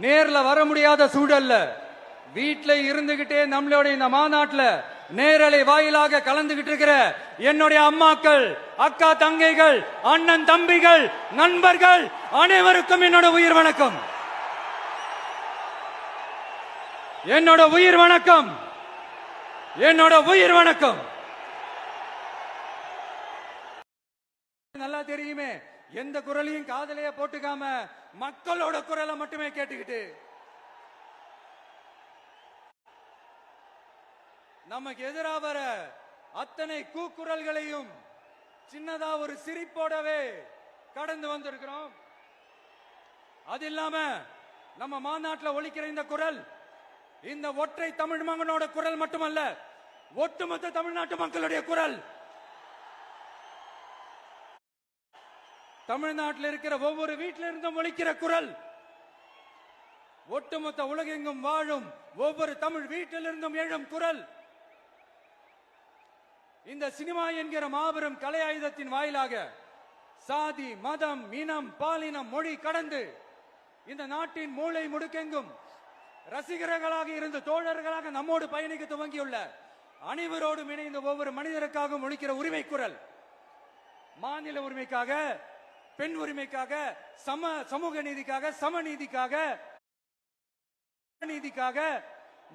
நேர்ல வர முடியாத சூழல்ல. வீட்டில் இருந்துகிட்டே நம்மளுடைய இந்த மாநாட்டில் நேரலை வாயிலாக கலந்துகிட்டு இருக்கிற என்னுடைய அம்மாக்கள் அக்கா தங்கைகள் அண்ணன் தம்பிகள் நண்பர்கள் அனைவருக்கும் என்னோட உயிர் வணக்கம். என்னோட உயிர் வணக்கம். என்னோட உயிர் வணக்கம். நல்லா தெரியுமே எந்த குரலையும் காதலையே போட்டுக்காம மக்களோட குரலை மட்டுமே கேட்டுக்கிட்டு நமக்கு எதிராக வர அத்தனை கூக்குரல்களையும் சின்னதா ஒரு சிரிப்போடவே கடந்து வந்திருக்கிறோம். அது இல்லாம நம்ம மாநாட்டில் ஒழிக்கிற இந்த குரல் இந்த ஒற்றை தமிழ் மகனோட குரல் மட்டுமல்ல ஒட்டுமொத்த தமிழ்நாட்டு மக்களுடைய குரல் தமிழ்நாட்டில் இருக்கிற ஒவ்வொரு வீட்டில இருந்தும் ஒழிக்கிற குரல். ஒட்டுமொத்த உலகெங்கும் வாழும் ஒவ்வொரு தமிழ் வீட்டிலிருந்தும் எழும் குரல். இந்த சினிமா என்கிற மாபெரும் கலை ஆயுதத்தின் வாயிலாக சாதி மதம் இனம் பாலினம் மொழி கடந்து இந்த நாட்டின் மூளை முடுக்கெங்கும் ரசிகர்களாக இருந்து தோழர்களாக நம்மோடு பயணிக்க துவங்கியுள்ள அனைவரோடும் இணைந்த ஒவ்வொரு மனிதருக்காகவும் ஒழிக்கிற உரிமை குரல். மாநில உரிமைக்காக பெண் உரிமைக்காக சம சமூக நீதிக்காக சமநீதிக்காக நீதிக்காக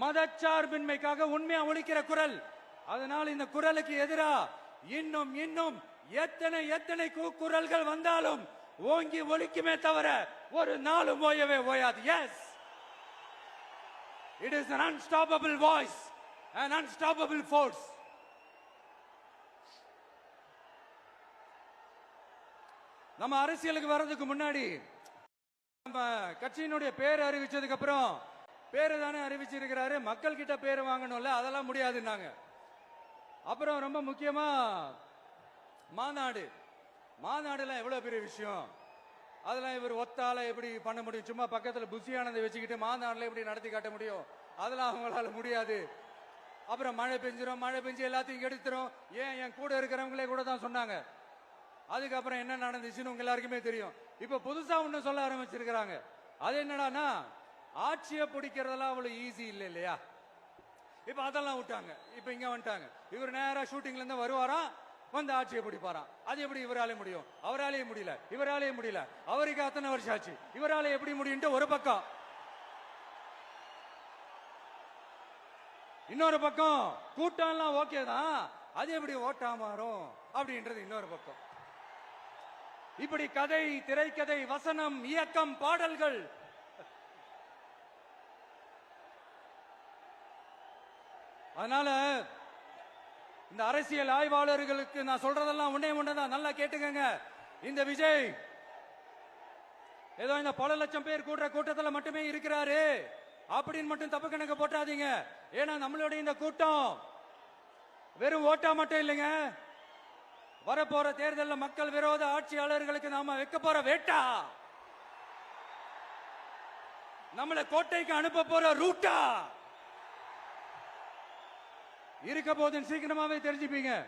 மதச்சார்பின்மைக்காக உண்மையா ஒழிக்கிற குரல். அதனால் இந்த குரலுக்கு எதிரா இன்னும் இன்னும் எத்தனை எத்தனை குரல்கள் வந்தாலும் ஓங்கி ஒழிக்குமே தவிர ஒரு நாளும் ஓயவே ஓயாது. Yes it is unstoppable voice voice an force நம்ம அரசியலுக்கு வர்றதுக்கு முன்னாடி நம்ம கட்சியினுடைய பேர் அறிவிச்சதுக்கு அப்புறம் பேரு தானே அறிவிச்சிருக்கிறாரு. மக்கள் கிட்ட பேர் வாங்கணும்ல அதெல்லாம் முடியாதுன்னாங்க. அப்புறம் ரொம்ப முக்கியமா மாநாடு. மாநாடுலாம் எவ்வளவு பெரிய விஷயம்? அதெல்லாம் இவர் ஒத்தால எப்படி பண்ண முடியும்? சும்மா பக்கத்துல புஷியானதை வச்சுக்கிட்டு மாநாடுல எப்படி நடத்தி காட்ட முடியும்? அதெல்லாம் அவங்களால முடியாது. அப்புறம் மழை பெஞ்சிரும் மழை பெஞ்சு எல்லாத்தையும் எடுத்துரும் ஏன் என் கூட இருக்கிறவங்களே கூட தான் சொன்னாங்க. அதுக்கப்புறம் என்ன நடந்துச்சுன்னு உங்க எல்லாருக்குமே தெரியும். இப்ப புதுசா ஒண்ணு சொல்ல ஆரம்பிச்சிருக்கிறாங்க. அது என்னடான்னா ஆட்சியை பிடிக்கிறதெல்லாம் அவ்வளவு ஈஸி இல்லை இல்லையா? இப்ப அதெல்லாம் விட்டாங்க. இப்ப இங்க வந்துட்டாங்க. இவர் நேரா ஷூட்டிங்ல இருந்து வருவாராம் வந்து ஆட்சியை பிடிப்பாராம் அது எப்படி இவராலே முடியும்? அவராலேயே முடியல. இவராலேயே முடியல. அவருக்கு அத்தனை வருஷம் ஆச்சு. இவரால எப்படி முடியும்ட்டு ஒரு பக்கம். இன்னொரு பக்கம் கூட்டம் எல்லாம் ஓகே தான். அது எப்படி ஓட்டா மாறும் அப்படின்றது இன்னொரு பக்கம். இப்படி கதை திரைக்கதை வசனம் இயக்கம் பாடல்கள். அதனால இந்த அரசியல் ஆய்வாளர்களுக்கு நான் சொல்றதெல்லாம் உன்னே ஒண்ணுதான் நல்லா கேட்டுக்கங்க. இந்த விஜய் ஏதோ இந்த பல லட்சம் பேர் கூடுற கூட்டத்தில் மட்டுமே இருக்கிறாரு. அப்படின்னு மட்டும் தப்பு கணக்கு போட்டாதீங்க. ஏன்னா நம்மளுடைய இந்த கூட்டம் வெறும் ஓட்டா மட்டும் இல்லைங்க. வரப்போற தேர்தலில் மக்கள் விரோத ஆட்சியாளர்களுக்கு நாம வைக்க போற வேட்டா? நம்மளை கோட்டைக்கு அனுப்ப போற ரூட்டா? இருக்க போதுன்னு சீக்கிரமாவே தெரிஞ்சுப்பீங்க.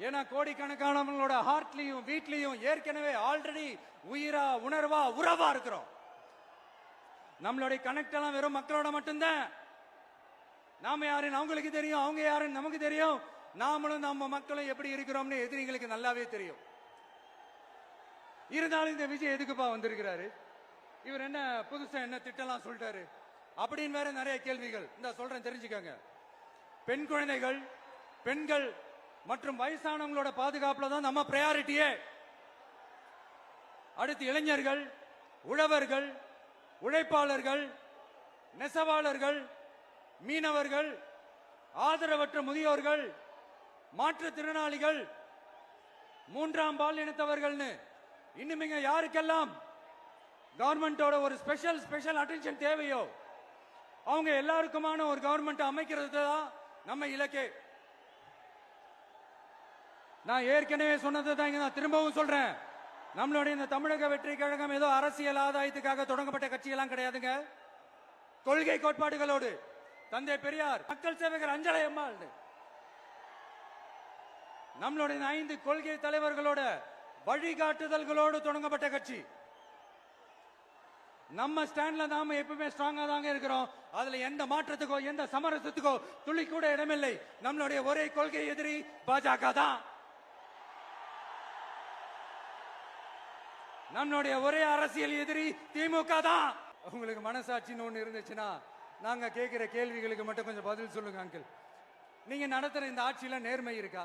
ஏன்னா கோடிக்கணக்கானவங்களோட ஹார்ட்லயும் வீட்லயும் ஏற்கனவே ஆல்ரெடி உயிரா உணர்வா உறவா இருக்கிறோம். நம்மளுடைய கனெக்ட் எல்லாம் வெறும் மக்களோட மட்டும்தான். நாம யாருன்னு அவங்களுக்கு தெரியும் அவங்க யாருன்னு நமக்கு தெரியும். நாமளும் நம்ம மக்களும் எப்படி இருக்கிறோம்னு எதிரிகளுக்கு நல்லாவே தெரியும். இருந்தாலும் இந்த விஜய் எதுக்குப்பா வந்திருக்கிறாரு? இவர் என்ன புதுசா என்ன திட்டம்லாம் சொல்லிட்டாரு? அப்படின்னு வேற நிறைய கேள்விகள். இந்த சொல்றேன் தெரிஞ்சுக்கோங்க. பெண் குழந்தைகள் பெண்கள் மற்றும் வயசானவங்களோட பாதுகாப்புல தான் நம்ம பிரையாரிட்டியே அடுத்து இளைஞர்கள் உழவர்கள் உழைப்பாளர்கள் நெசவாளர்கள் மீனவர்கள் ஆதரவற்ற முதியோர்கள் மாற்றுத்திறனாளிகள் மூன்றாம் பால் இனத்தவர்கள்னு இன்னுமிங்க யாருக்கெல்லாம் கவர்மெண்டோட ஒரு ஸ்பெஷல் ஸ்பெஷல் அட்டென்ஷன் தேவையோ அவங்க எல்லாருக்குமான ஒரு கவர்மெண்ட் அமைக்கிறது தான் நம்ம இலக்கே. நான் ஏற்கனவே சொன்னது தான் இங்க நான் திரும்பவும் சொல்றேன். நம்மளுடைய இந்த தமிழக வெற்றி கழகம் ஏதோ அரசியல் ஆதாயத்துக்காக தொடங்கப்பட்ட கட்சியெல்லாம் கிடையாதுங்க. கொள்கை கோட்பாடுகளோடு. தந்தை பெரியார் மக்கள் சேவகர் அஞ்சலை அம்மாள் நம்மளுடைய ஐந்து கொள்கை தலைவர்களோட வழிகாட்டுதல்களோடு தொடங்கப்பட்ட கட்சி. நம்ம ஸ்டாண்ட்ல நாம எப்பவுமே ஸ்ட்ராங்கா தாங்க இருக்கிறோம். அதுல எந்த மாற்றத்துக்கோ எந்த சமரசத்துக்கோ துளி கூட இடமில்லை. நம்மளுடைய ஒரே கொள்கை எதிரி பாஜக தான். நம்மளுடைய ஒரே அரசியல் எதிரி திமுக தான். உங்களுக்கு மனசாட்சின்னு ஒண்ணு இருந்துச்சுன்னா நாங்க கேட்கிற கேள்விகளுக்கு மட்டும் கொஞ்சம் பதில் சொல்லுங்க அங்கிள் நீங்க நடத்துற இந்த ஆட்சியில நேர்மை இருக்கா?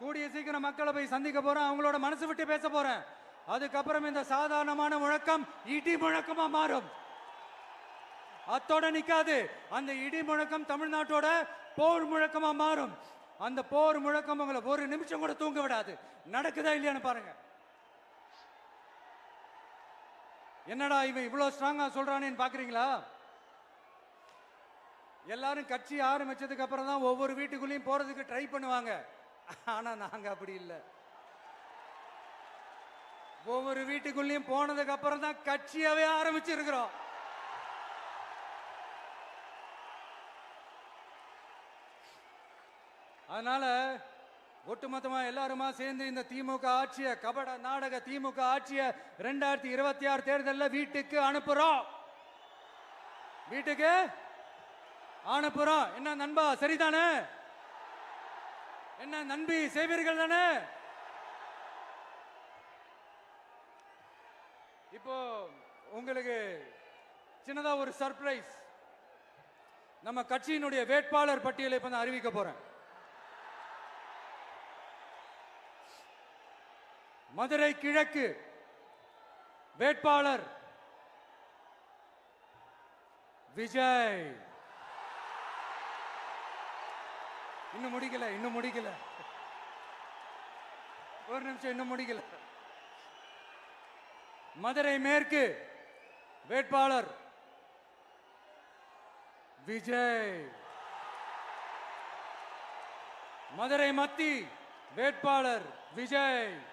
கூடிய சீக்கிரம் மக்களை போய் சந்திக்க போறேன். அவங்களோட மனசு விட்டு பேச போறேன். அதுக்கப்புறம் இந்த சாதாரணமான முழக்கம் இடி முழக்கமா மாறும். அத்தோட நிக்காது. அந்த இடி முழக்கம் தமிழ்நாட்டோட போர் முழக்கமா மாறும். அந்த போர் முழக்கம் உங்களை ஒரு நிமிஷம் கூட தூங்க விடாது. நடக்குதா இல்லையான்னு பாருங்க. என்னடா இவன் இவ்வளவு ஸ்ட்ராங்கா சொல்றானேன்னு பாக்குறீங்களா? எல்லாரும் கட்சி ஆரம்பிச்சதுக்கு அப்புறம் தான் ஒவ்வொரு வீட்டுக்குள்ளேயும் போறதுக்கு ட்ரை பண்ணுவாங்க. ஆனா நாங்க அப்படி இல்லை. ஒவ்வொரு வீட்டுக்குள்ளேயும் போனதுக்கு அப்புறம் தான் கட்சியாவே ஆரம்பிச்சிருக்கிறோம். அதனால ஒட்டுமொத்தமா எல்லாருமா சேர்ந்து இந்த திமுக ஆட்சிய கபட நாடக திமுக ஆட்சிய ரெண்டாயிரத்தி இருபத்தி ஆறு தேர்தலில் வீட்டுக்கு அனுப்புறோம். வீட்டுக்கு அனுப்புறோம். என்ன நண்பா சரிதானே? என்ன நண்பி செய்வீர்கள் தானே? இப்போ உங்களுக்கு சின்னதா ஒரு சர்ப்ரைஸ் நம்ம கட்சியினுடைய வேட்பாளர் பட்டியலை இப்ப நான் அறிவிக்க போறேன். மதுரை கிழக்கு வேட்பாளர் விஜய். இன்னும் முடிக்கல இன்னும் முடிக்கல. ஒரு நிமிஷம் இன்னும் முடிக்கல. மதுரை மேற்கு வேட்பாளர் விஜய். மதுரை மத்தி வேட்பாளர் விஜய்.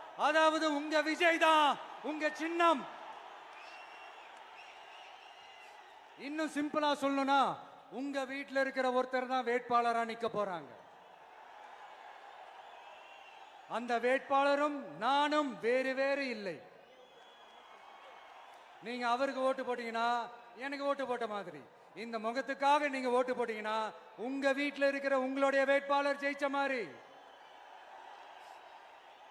அதாவது உங்க விஜய் தான் உங்க சின்னம். இன்னும் சிம்பிளா சொல்லணும்னா உங்க வீட்டில் இருக்கிற ஒருத்தர் தான் வேட்பாளரா நிக்க போறாங்க. அந்த வேட்பாளரும் நானும் வேறு வேறு இல்லை. நீங்க அவருக்கு ஓட்டு போட்டீங்கன்னா எனக்கு ஓட்டு போட்ட மாதிரி. இந்த முகத்துக்காக நீங்க ஓட்டு போட்டீங்கன்னா உங்க வீட்டில் இருக்கிற உங்களுடைய வேட்பாளர் ஜெயிச்ச மாதிரி.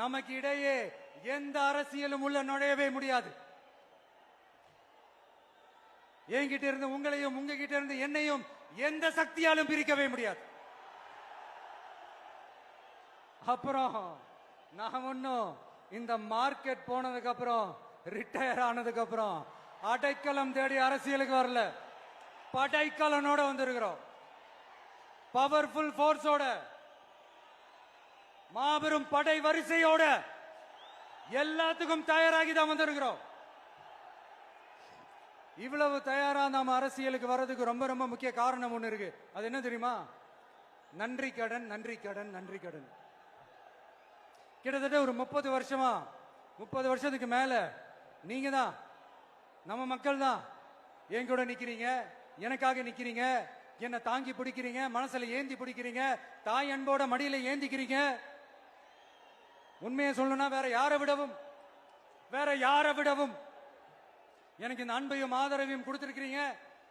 நமக்கு இடையே எந்த அரசியலும் உள்ள நுழையவே முடியாது. என்கிட்ட இருந்து உங்களையும் உங்ககிட்ட இருந்து என்னையும் எந்த சக்தியாலும் பிரிக்கவே முடியாது. அப்புறம் நான் ஒன்னும் இந்த மார்க்கெட் போனதுக்கு அப்புறம் ரிட்டையர் ஆனதுக்கு அப்புறம் அடைக்கலம் தேடி அரசியலுக்கு வரல. படைக்கலனோட வந்திருக்கிறோம். பவர்ஃபுல் ஃபோர்ஸோட மாபெரும் படை வரிசையோட எல்லாத்துக்கும் தயாராகி தான் வந்திருக்கிறோம். இவ்வளவு தயாரா நாம அரசியலுக்கு வர்றதுக்கு ரொம்ப ரொம்ப முக்கிய காரணம் ஒண்ணு இருக்கு. அது என்ன தெரியுமா? நன்றி கடன் நன்றி கடன் நன்றி கடன். கிட்டத்தட்ட ஒரு முப்பது வருஷமா முப்பது வருஷத்துக்கு மேல நீங்க தான் நம்ம மக்கள் தான் என் கூட நிக்கிறீங்க எனக்காக நிக்கிறீங்க என்னை தாங்கி பிடிக்கிறீங்க மனசுல ஏந்தி பிடிக்கிறீங்க தாய் அன்போட மடியில ஏந்திக்கிறீங்க. உண்மையை சொல்லணும்னா வேற யாரை விடவும்? வேற யாரை விடவும்? எனக்கு இந்த அன்பையும் ஆதரவையும் கொடுத்திருக்கிறீங்க.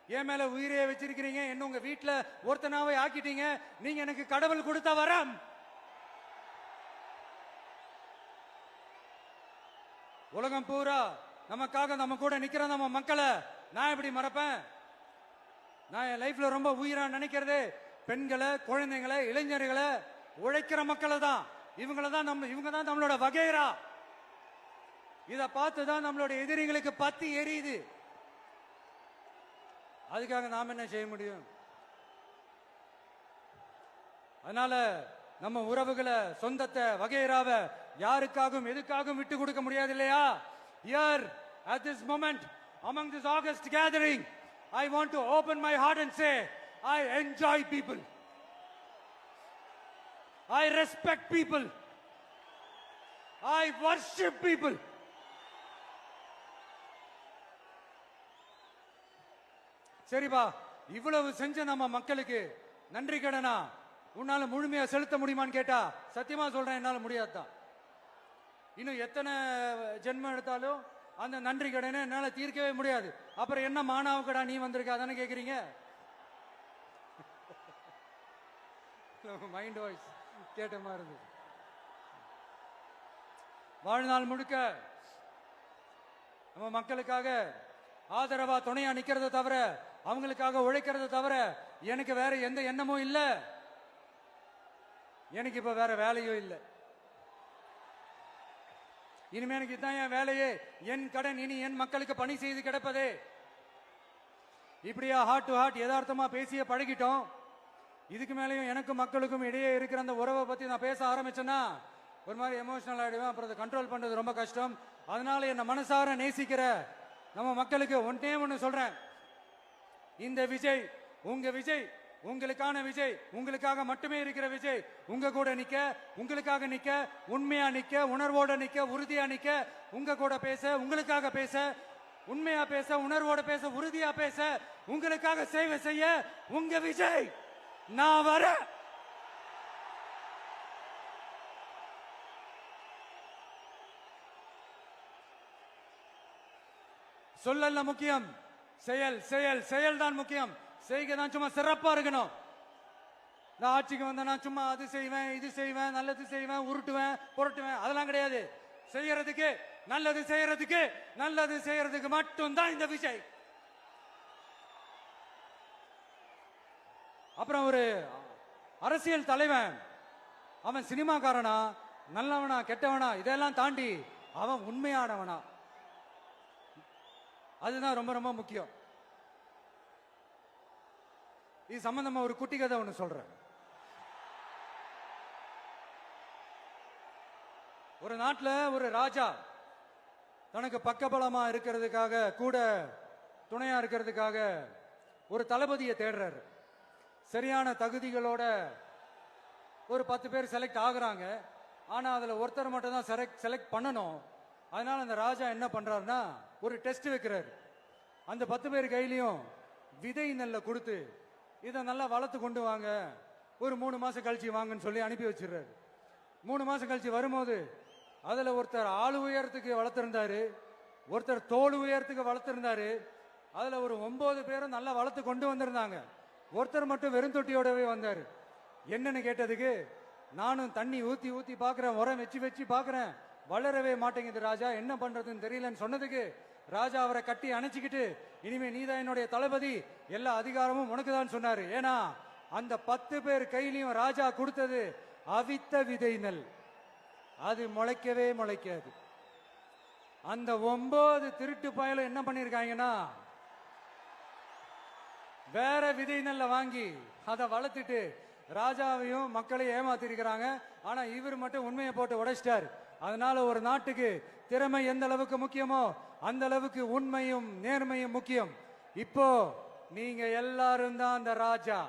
என் மேல உயிரையே வச்சிருக்கிறீங்க. என்ன உங்க வீட்டுல ஒருத்தனாவே ஆக்கிட்டீங்க? நீங்க எனக்கு கடவுள் கொடுத்த வரம். உலகம் பூரா நமக்காக நம்ம கூட நிக்கிற நம்ம மக்களை. நான் எப்படி மறப்பேன்? நான் என் லைஃப்ல ரொம்ப உயிரா நினைக்கிறது. பெண்களை குழந்தைங்களை இளைஞர்களை உழைக்கிற மக்களை தான் இவங்கள தான் நம்ம இவங்க தான் நம்மளோட வகைரா. இதை பார்த்து தான் நம்மளோட எதிரிகளுக்கு பத்தி எரியுது. அதுக்காக நாம் என்ன செய்ய முடியும்? அதனால நம்ம உறவுகளை சொந்தத்தை வகைராவ யாருக்காகவும் எதுக்காகவும் விட்டு கொடுக்க முடியாது இல்லையா? Year at this moment among this august gathering I want to open my heart and say I enjoy people i respect people. I worship people. சரிப்பா இவ்வளவு செஞ்ச நம்ம மக்களுக்கு நன்றி கடனா? உன்னால முழுமையா செலுத்த முடியுமான்னு கேட்டா சத்தியமா சொல்றேன் என்னால முடியாதுதான். இன்னும் எத்தனை ஜென்மம் எடுத்தாலும் அந்த நன்றி கடனை என்னால தீர்க்கவே முடியாது. அப்புறம் என்ன மானாவுக்கடா நீ வந்திருக்க அதானே கேக்குறீங்க? மைண்ட் வாய்ஸ் கேட்ட இருந்தது. வாழ்நாள் முழுக்க நம்ம மக்களுக்காக ஆதரவா துணையா நிக்கிறத தவிர அவங்களுக்காக உழைக்கிறத தவிர எனக்கு வேற எந்த எண்ணமும் இல்ல. எனக்கு இப்ப வேற வேலையும் இல்லை. இனிமே எனக்கு இதுதான் என் வேலையே. என் கடன் இனி என் மக்களுக்கு பணி செய்து கிடப்பதே. இப்படியா ஹார்ட் டு ஹார்ட் யதார்த்தமா பேசிய பழகிட்டோம். இதுக்கு மேலேயும் எனக்கும் மக்களுக்கும் இடையே இருக்கிற அந்த உறவை பத்தி நான் பேச ஆரம்பிச்சேன்னா ஒரு மாதிரி எமோஷனல் ஆகிடுவேன் அப்புறம் அதை கண்ட்ரோல் பண்றது ரொம்ப கஷ்டம். அதனால என்ன மனசார நேசிக்கிற நம்ம மக்களுக்கு ஒன்றே ஒன்று சொல்றேன். இந்த விஜய் உங்க விஜய் உங்களுக்கான விஜய் உங்களுக்காக மட்டுமே இருக்கிற விஜய் உங்க கூட நிக்க உங்களுக்காக நிக்க உண்மையா நிக்க உணர்வோட நிக்க உறுதியா நிக்க உங்க கூட பேச உங்களுக்காக பேச உண்மையா பேச உணர்வோட பேச உறுதியா பேச உங்களுக்காக சேவை செய்ய உங்க விஜய்! நான் வரேன் சொல்லல்ல முக்கியம். செயல் செயல் செயல் தான் முக்கியம். செய்க தான் சும்மா சிறப்பா இருக்கணும். நான் ஆட்சிக்கு வந்தேன்னா சும்மா அது செய்வேன் இது செய்வேன் நல்லது செய்வேன் உருட்டுவேன் புரட்டுவேன். அதெல்லாம் கிடையாது. செய்யறதுக்கு நல்லது செய்யறதுக்கு நல்லது செய்யறதுக்கு மட்டும்தான் இந்த விஷயம். அப்புறம் ஒரு அரசியல் தலைவன். அவன் சினிமாக்காரனா நல்லவனா கெட்டவனா இதெல்லாம் தாண்டி அவன் உண்மையானவனா. அதுதான் ரொம்ப ரொம்ப முக்கியம். இது சம்பந்தமா ஒரு குட்டி கதை ஒன்று சொல்றேன். ஒரு நாட்டில் ஒரு ராஜா தனக்கு பக்கபலமா இருக்கிறதுக்காக கூட துணையா இருக்கிறதுக்காக ஒரு தளபதியை தேடுறாரு. சரியான தகுதிகளோட ஒரு பத்து பேர் செலக்ட் ஆகுறாங்க. ஆனா அதுல ஒருத்தர் மட்டும் தான் செலக்ட் செலக்ட் பண்ணணும். அதனால அந்த ராஜா என்ன பண்றாருன்னா ஒரு டெஸ்ட் வைக்கிறாரு. அந்த பத்து பேர் கையிலையும் விதை நெல்ல கொடுத்து இதை நல்லா வளர்த்து கொண்டு வாங்க. ஒரு மூணு மாசம் கழிச்சு வாங்கன்னு சொல்லி அனுப்பி வச்சிடுறாரு. மூணு மாசம் கழிச்சு வரும்போது அதுல ஒருத்தர் ஆளு உயரத்துக்கு வளர்த்திருந்தாரு. ஒருத்தர் தோல் உயரத்துக்கு வளர்த்திருந்தாரு. அதுல ஒரு ஒன்பது பேரும் நல்லா வளர்த்து கொண்டு வந்திருந்தாங்க. ஒருத்தர் மட்டும் வெறும் தொட்டியோடவே வந்தாரு. என்னன்னு கேட்டதுக்கு நானும் தண்ணி ஊத்தி ஊத்தி பாக்குறேன் உரம் வச்சு வச்சு பாக்குறேன். வளரவே மாட்டேங்குது ராஜா என்ன பண்றதுன்னு தெரியலன்னு சொன்னதுக்கு ராஜா அவரை கட்டி அணைச்சிக்கிட்டு இனிமே நீதான் என்னுடைய தளபதி எல்லா அதிகாரமும் உனக்கு தான் சொன்னாரு. ஏன்னா அந்த பத்து பேர் கையிலையும் ராஜா கொடுத்தது அவித்த விதை நெல். அது முளைக்கவே முளைக்காது. அந்த ஒன்பது திருட்டு பயலும் என்ன பண்ணிருக்காங்கன்னா வேற விதை நல்ல வாங்கி அதை வளர்த்துட்டு ராஜாவையும் மக்களையும் ஏமாத்திருக்கிறாங்க. ஆனா இவர் மட்டும் உண்மையை போட்டு உடைச்சிட்டார். அதனால ஒரு நாட்டுக்கு திறமை எந்த அளவுக்கு முக்கியமோ அந்த அளவுக்கு உண்மையும் நேர்மையும் முக்கியம். இப்போ நீங்க எல்லாரும் தான் அந்த ராஜா.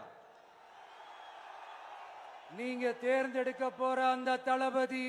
நீங்க தேர்ந்தெடுக்க போற அந்த தளபதி.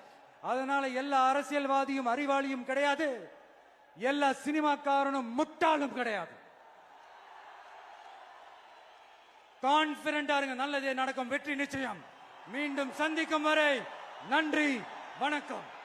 அதனால எல்லா அரசியல்வாதியும் அறிவாளியும் கிடையாது. எல்லா சினிமாக்காரனும் முட்டாளும் கிடையாது. கான்பிடண்டா இருங்க. நல்லதே நடக்கும். வெற்றி நிச்சயம். மீண்டும் சந்திக்கும் வரை நன்றி வணக்கம்.